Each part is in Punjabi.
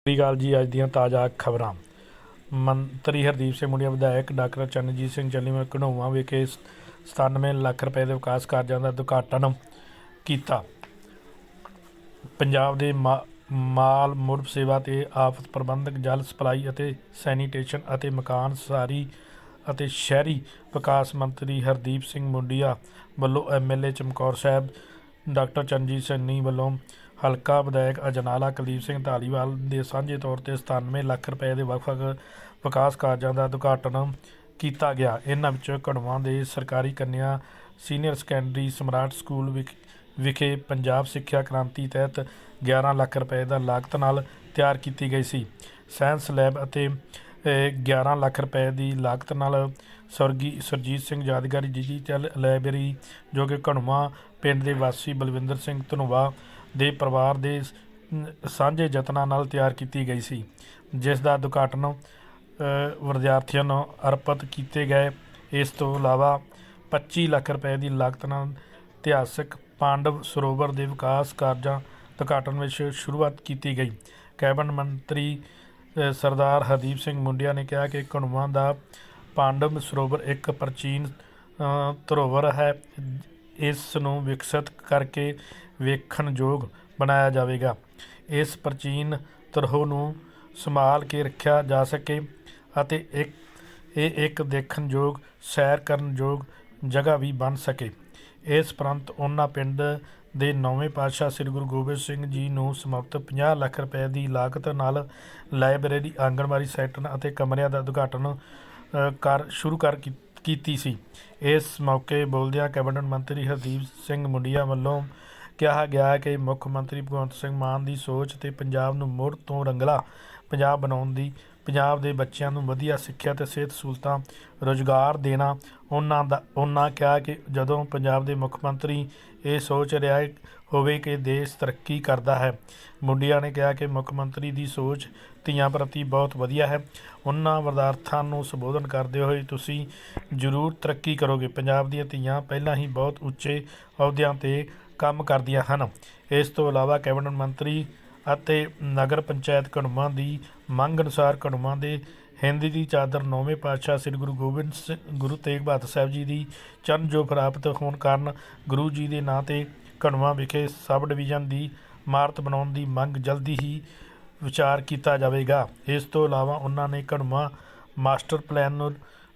ਸਤਿ ਸ਼੍ਰੀ ਅਕਾਲ ਜੀ, ਅੱਜ ਦੀਆਂ ਤਾਜ਼ਾ ਖਬਰਾਂ। ਮੰਤਰੀ ਹਰਦੀਪ ਸਿੰਘ ਮੁੰਡਿਆ, ਵਿਧਾਇਕ ਡਾਕਟਰ ਚਰਨਜੀਤ ਸਿੰਘ ਚੱਲੀਵਾਲ ਘਨੌਵਾਂ ਵਿਖੇ 97 ਲੱਖ ਰੁਪਏ ਦੇ ਵਿਕਾਸ ਕਾਰਜਾਂ ਦਾ ਉਦਘਾਟਨ ਕੀਤਾ। ਪੰਜਾਬ ਦੇ ਮਾ- ਮਾਲ ਮੁੜ ਸੇਵਾ ਤੇ ਆਫਤ ਪ੍ਰਬੰਧਕ, ਜਲ ਸਪਲਾਈ ਅਤੇ ਸੈਨੀਟੇਸ਼ਨ ਅਤੇ ਮਕਾਨ ਸਾਰੀ ਅਤੇ ਸ਼ਹਿਰੀ ਵਿਕਾਸ ਮੰਤਰੀ ਹਰਦੀਪ ਸਿੰਘ ਮੁੰਡੀਆ ਵੱਲੋਂ ਐਮਐਲਏ ਚਮਕੌਰ ਸਾਹਿਬ, ਡਾਕਟਰ ਚਰਨਜੀਤ ਸਿੰਘ ਵੱਲੋਂ ਹਲਕਾ ਵਿਧਾਇਕ ਅਜਨਾਲਾ ਕੁਲਦੀਪ ਸਿੰਘ ਧਾਲੀਵਾਲ ਦੇ ਸਾਂਝੇ ਤੌਰ ਤੇ 97 ਲੱਖ ਰੁਪਏ ਦੇ ਵੱਖ-ਵੱਖ ਵਿਕਾਸ ਕਾਰਜਾਂ ਦਾ ਉਦਘਾਟਨ ਕੀਤਾ ਗਿਆ। ਇਹਨਾਂ ਵਿੱਚ ਘੜਵਾਂ ਦੇ ਸਰਕਾਰੀ ਕੰਨਿਆ ਸੀਨੀਅਰ ਸੈਕੰਡਰੀ ਸਮਰਾਟ ਸਕੂਲ ਵਿਖ- ਵਿਖੇ ਪੰਜਾਬ ਸਿੱਖਿਆ ਕ੍ਰਾਂਤੀ ਤਹਿਤ 11 ਲੱਖ ਰੁਪਏ ਦਾ ਲਾਗਤ ਨਾਲ ਤਿਆਰ ਕੀਤੀ ਗਈ ਸੀ। ਸਾਇੰਸ ਲੈਬ ਅਤੇ ਅ, 11 ਲੱਖ ਰੁਪਏ ਦੀ ਲਾਗਤ ਨਾਲ ਸਵਰਗੀ ਸਰਜੀਤ ਸਿੰਘ ਯਾਦਗਾਰੀ ਡਿਜੀਟਲ ਲਾਇਬ੍ਰੇਰੀ ਜੋ ਕਿ ਘਣਵਾ ਪਿੰਡ ਦੇ ਵਾਸੀ ਬਲਵਿੰਦਰ ਸਿੰਘ ਧਨੋਵਾ ਦੇ ਪਰਿਵਾਰ ਦੇ ਸਾਂਝੇ ਯਤਨਾਂ ਨਾਲ ਤਿਆਰ ਕੀਤੀ ਗਈ ਸੀ। ਜਿਸ ਦਾ ਉਦਘਾਟਨ ਵਿਦਿਆਰਥੀਆਂ ਨੂੰ ਅਰਪਿਤ ਕੀਤੇ ਗਏ। ਇਸ ਤੋਂ ਇਲਾਵਾ 25 ਲੱਖ ਰੁਪਏ ਦੀ ਲਾਗਤ ਨਾਲ ਇਤਿਹਾਸਕ ਪਾਂਡਵ ਸਰੋਵਰ ਦੇ ਵਿਕਾਸ ਕਾਰਜਾਂ ਉਦਘਾਟਨ ਵਿੱਚ ਸ਼ੁਰੂਆਤ ਕੀਤੀ ਗਈ। ਕੈਬਨਿਟ ਮੰਤਰੀ ਸਰਦਾਰ ਹਰਦੀਪ ਸਿੰਘ ਮੁੰਡਿਆ ਨੇ ਕਿਹਾ ਕਿ ਘਣਵਾਂ ਦਾ ਪਾਂਡਵ ਸਰੋਵਰ ਇੱਕ ਪ੍ਰਾਚੀਨ ਧਰੋਵਰ ਹੈ। ਇਸ ਨੂੰ ਵਿਕਸਿਤ ਕਰਕੇ ਵੇਖਣਯੋਗ ਬਣਾਇਆ ਜਾਵੇਗਾ। ਇਸ ਪ੍ਰਾਚੀਨ ਧਰੋਹ ਨੂੰ ਸੰਭਾਲ ਕੇ ਰੱਖਿਆ ਜਾ ਸਕੇ ਅਤੇ ਇੱਕ, ਇਹ ਇੱਕ ਦੇਖਣਯੋਗ ਸੈਰ ਕਰਨ ਯੋਗ ਜਗ੍ਹਾ ਵੀ ਬਣ ਸਕੇ। ਇਸ ਪ੍ਰੰਤ ਉਹਨਾਂ ਪਿੰਡ ਦੇ ਨੌਵੇਂ ਪਾਤਸ਼ਾਹ ਸ੍ਰੀ ਗੁਰੂ ਗੋਬਿੰਦ ਸਿੰਘ ਜੀ ਨੂੰ ਸਮਰਪਿਤ 50 ਲੱਖ ਰੁਪਏ ਦੀ ਲਾਗਤ ਨਾਲ ਲਾਇਬ੍ਰੇਰੀ, ਆਂਗਣਵਾੜੀ ਸੈਕਟਰ ਅਤੇ ਕਮਰਿਆਂ ਦਾ ਉਦਘਾਟਨ ਕਰ, ਸ਼ੁਰੂ ਕਰ ਕੀ- ਕੀਤੀ ਸੀ। ਇਸ ਮੌਕੇ ਬੋਲਦਿਆਂ ਕੈਬਨਿਟ ਮੰਤਰੀ ਹਰਦੀਪ ਸਿੰਘ ਮੁੰਡੀਆ ਵੱਲੋਂ ਕਿਹਾ ਗਿਆ ਕਿ ਮੁੱਖ ਮੰਤਰੀ ਭਗਵੰਤ ਸਿੰਘ ਮਾਨ ਦੀ ਸੋਚ ਤੇ ਪੰਜਾਬ ਨੂੰ ਮੁੜ ਤੋਂ ਰੰਗਲਾ ਪੰਜਾਬ ਬਣਾਉਣ ਦੀ, ਪੰਜਾਬ ਦੇ ਬੱਚਿਆਂ ਨੂੰ ਵਧੀਆ ਸਿੱਖਿਆ ਤੇ ਸਿਹਤ ਸਹੂਲਤਾਂ ਰੋਜ਼ਗਾਰ ਦੇਣਾ, ਉਹਨਾਂ ਦਾ, ਉਹਨਾਂ ਕਿਹਾ ਕਿ ਜਦੋਂ ਪੰਜਾਬ ਦੇ ਮੁੱਖ ਮੰਤਰੀ ਇਹ ਸੋਚ ਰਿਹਾ ਹੋਵੇ ਕਿ ਦੇਸ਼ ਤਰੱਕੀ ਕਰਦਾ ਹੈ। ਮੁੰਡਿਆ ਨੇ ਕਿਹਾ ਕਿ ਮੁੱਖ ਮੰਤਰੀ ਦੀ ਸੋਚ ਧੀਆਂ ਪ੍ਰਤੀ ਬਹੁਤ ਵਧੀਆ ਹੈ। ਉਹਨਾਂ ਵਿਦਿਆਰਥੀਆਂ ਨੂੰ ਸੰਬੋਧਨ ਕਰਦੇ ਹੋਏ ਤੁਸੀਂ ਜ਼ਰੂਰ ਤਰੱਕੀ ਕਰੋਗੇ। ਪੰਜਾਬ ਦੀਆਂ ਧੀਆਂ ਪਹਿਲਾਂ ਹੀ ਬਹੁਤ ਉੱਚੇ ਅਹੁਦਿਆਂ ਤੇ ਕੰਮ ਕਰਦੀਆਂ ਹਨ। ਇਸ ਤੋਂ ਇਲਾਵਾ ਕੈਬਨਿਟ ਮੰਤਰੀ ਅਤੇ ਨਗਰ ਪੰਚਾਇਤ ਘੜੂੰਵਾਂ ਦੀ ਮੰਗ ਅਨੁਸਾਰ ਘੜੂੰਵਾਂ ਦੇ ਹਿੰਦ ਦੀ ਚਾਦਰ ਨੌਵੇਂ ਪਾਤਸ਼ਾਹ ਸ੍ਰੀ ਗੁਰੂ ਗੋਬਿੰਦ ਸਿੰਘ ਗੁਰੂ ਤੇਗ ਬਹਾਦਰ ਸਾਹਿਬ ਜੀ ਦੀ ਚਰਨ ਜੋ ਪ੍ਰਾਪਤ ਹੋਣ ਕਾਰਨ ਗੁਰੂ ਜੀ ਦੇ ਨਾਂ ਤੇ ਘੜੂੰਵਾਂ ਵਿਖੇ ਸਬ ਡਿਵੀਜ਼ਨ ਦੀ ਇਮਾਰਤ ਬਣਾਉਣ ਦੀ ਮੰਗ ਜਲਦੀ ਹੀ ਵਿਚਾਰ ਕੀਤਾ ਜਾਵੇਗਾ। ਇਸ ਤੋਂ ਇਲਾਵਾ ਉਹਨਾਂ ਨੇ ਘੜੂੰਵਾਂ ਮਾਸਟਰ ਪਲਾਨ ਨੂੰ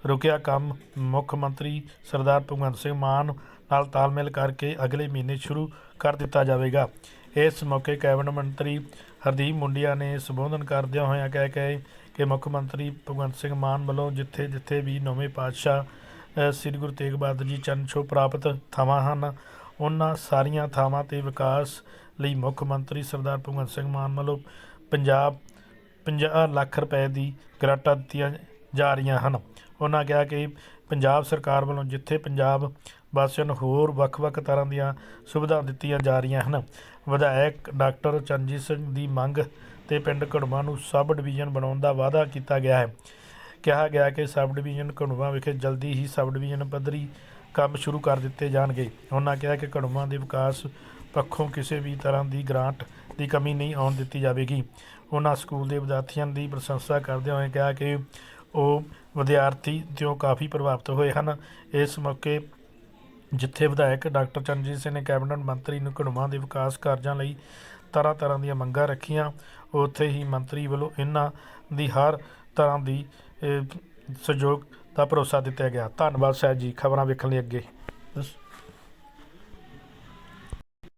ਰੁਕਿਆ ਕੰਮ ਮੁੱਖ ਮੰਤਰੀ ਸਰਦਾਰ ਭਗਵੰਤ ਸਿੰਘ ਮਾਨ ਨਾਲ ਤਾਲਮੇਲ ਕਰਕੇ ਅਗਲੇ ਮਹੀਨੇ ਸ਼ੁਰੂ ਕਰ ਦਿੱਤਾ ਜਾਵੇਗਾ। ਇਸ ਮੌਕੇ ਕੈਬਨਿਟ ਮੰਤਰੀ ਹਰਦੀਪ ਮੁੰਡਿਆ ਨੇ ਸੰਬੋਧਨ ਕਰਦਿਆਂ ਹੋਇਆਂ ਕਹਿ ਕੇ ਕਿ ਮੁੱਖ ਮੰਤਰੀ ਭਗਵੰਤ ਸਿੰਘ ਮਾਨ ਵੱਲੋਂ ਜਿੱਥੇ ਜਿੱਥੇ ਵੀ ਨਵੇਂ ਪਾਤਸ਼ਾਹ ਸ੍ਰੀ ਗੁਰੂ ਤੇਗ ਬਹਾਦਰ ਜੀ ਚਰਨ ਛੋ ਪ੍ਰਾਪਤ ਥਾਵਾਂ ਹਨ, ਉਹਨਾਂ ਸਾਰੀਆਂ ਥਾਵਾਂ ਤੇ ਵਿਕਾਸ ਲਈ ਮੁੱਖ ਮੰਤਰੀ ਸਰਦਾਰ ਭਗਵੰਤ ਸਿੰਘ ਮਾਨ ਵੱਲੋਂ ਪੰਜਾਬ 50 ਲੱਖ ਰੁਪਏ ਦੀ ਗ੍ਰਾਂਟਾਂ ਦਿੱਤੀਆਂ ਜਾ ਰਹੀਆਂ ਹਨ। ਉਹਨਾਂ ਕਿਹਾ ਕਿ ਪੰਜਾਬ ਸਰਕਾਰ ਵੱਲੋਂ ਜਿੱਥੇ ਪੰਜਾਬ ਵਾਸੀਆਂ ਨੂੰ ਹੋਰ ਵੱਖ-ਵੱਖ ਤਰ੍ਹਾਂ ਦੀਆਂ ਸੁਵਿਧਾਵਾਂ ਦਿੱਤੀਆਂ ਜਾ ਰਹੀਆਂ ਹਨ। ਵਿਧਾਇਕ ਡਾਕਟਰ ਚਰਨਜੀਤ ਸਿੰਘ ਦੀ ਮੰਗ ਤੇ ਪਿੰਡ ਘੜਵਾ ਨੂੰ ਸਬ ਡਿਵੀਜ਼ਨ ਬਣਾਉਣ ਦਾ ਵਾਅਦਾ ਕੀਤਾ ਗਿਆ ਹੈ। ਕਿਹਾ ਗਿਆ ਕਿ ਸਬ ਡਿਵੀਜ਼ਨ ਘੜਵਾ ਵਿਖੇ ਜਲਦੀ ਹੀ ਸਬ ਡਿਵੀਜ਼ਨ ਪੱਧਰੀ ਕੰਮ ਸ਼ੁਰੂ ਕਰ ਦਿੱਤੇ ਜਾਣਗੇ। ਉਹਨਾਂ ਕਿਹਾ ਕਿ ਘੜਵਾ ਦੇ ਵਿਕਾਸ ਪੱਖੋਂ ਕਿਸੇ ਵੀ ਤਰ੍ਹਾਂ ਦੀ ਗ੍ਰਾਂਟ ਦੀ ਕਮੀ ਨਹੀਂ ਆਉਣ ਦਿੱਤੀ ਜਾਵੇਗੀ। ਉਹਨਾਂ ਸਕੂਲ ਦੇ ਵਿਦਿਆਰਥੀਆਂ ਦੀ ਪ੍ਰਸ਼ੰਸਾ ਕਰਦੇ ਹੋਏ ਕਿਹਾ ਕਿ ਉਹ ਵਿਦਿਆਰਥੀ ਜੋ ਕਾਫੀ ਪ੍ਰਭਾਵਿਤ ਹੋਏ ਹਨ। ਇਸ ਮੌਕੇ ਜਿੱਥੇ ਵਿਧਾਇਕ ਡਾਕਟਰ ਚਰਨਜੀਤ ਸਿੰਘ ਨੇ ਕੈਬਨਿਟ ਮੰਤਰੀ ਨੂੰ ਘੜੂੰਵਾਂ ਦੇ ਵਿਕਾਸ ਕਾਰਜਾਂ ਲਈ ਤਰ੍ਹਾਂ ਤਰ੍ਹਾਂ ਦੀਆਂ ਮੰਗਾਂ ਰੱਖੀਆਂ, ਉੱਥੇ ਹੀ ਮੰਤਰੀ ਵੱਲੋਂ ਇਹਨਾਂ ਦੀ ਹਰ ਤਰ੍ਹਾਂ ਦੀ ਸਹਿਯੋਗ ਦਾ ਭਰੋਸਾ ਦਿੱਤਾ ਗਿਆ। ਧੰਨਵਾਦ ਸਾਹਿਬ ਜੀ, ਖਬਰਾਂ ਵੇਖਣ ਲਈ ਅੱਗੇ।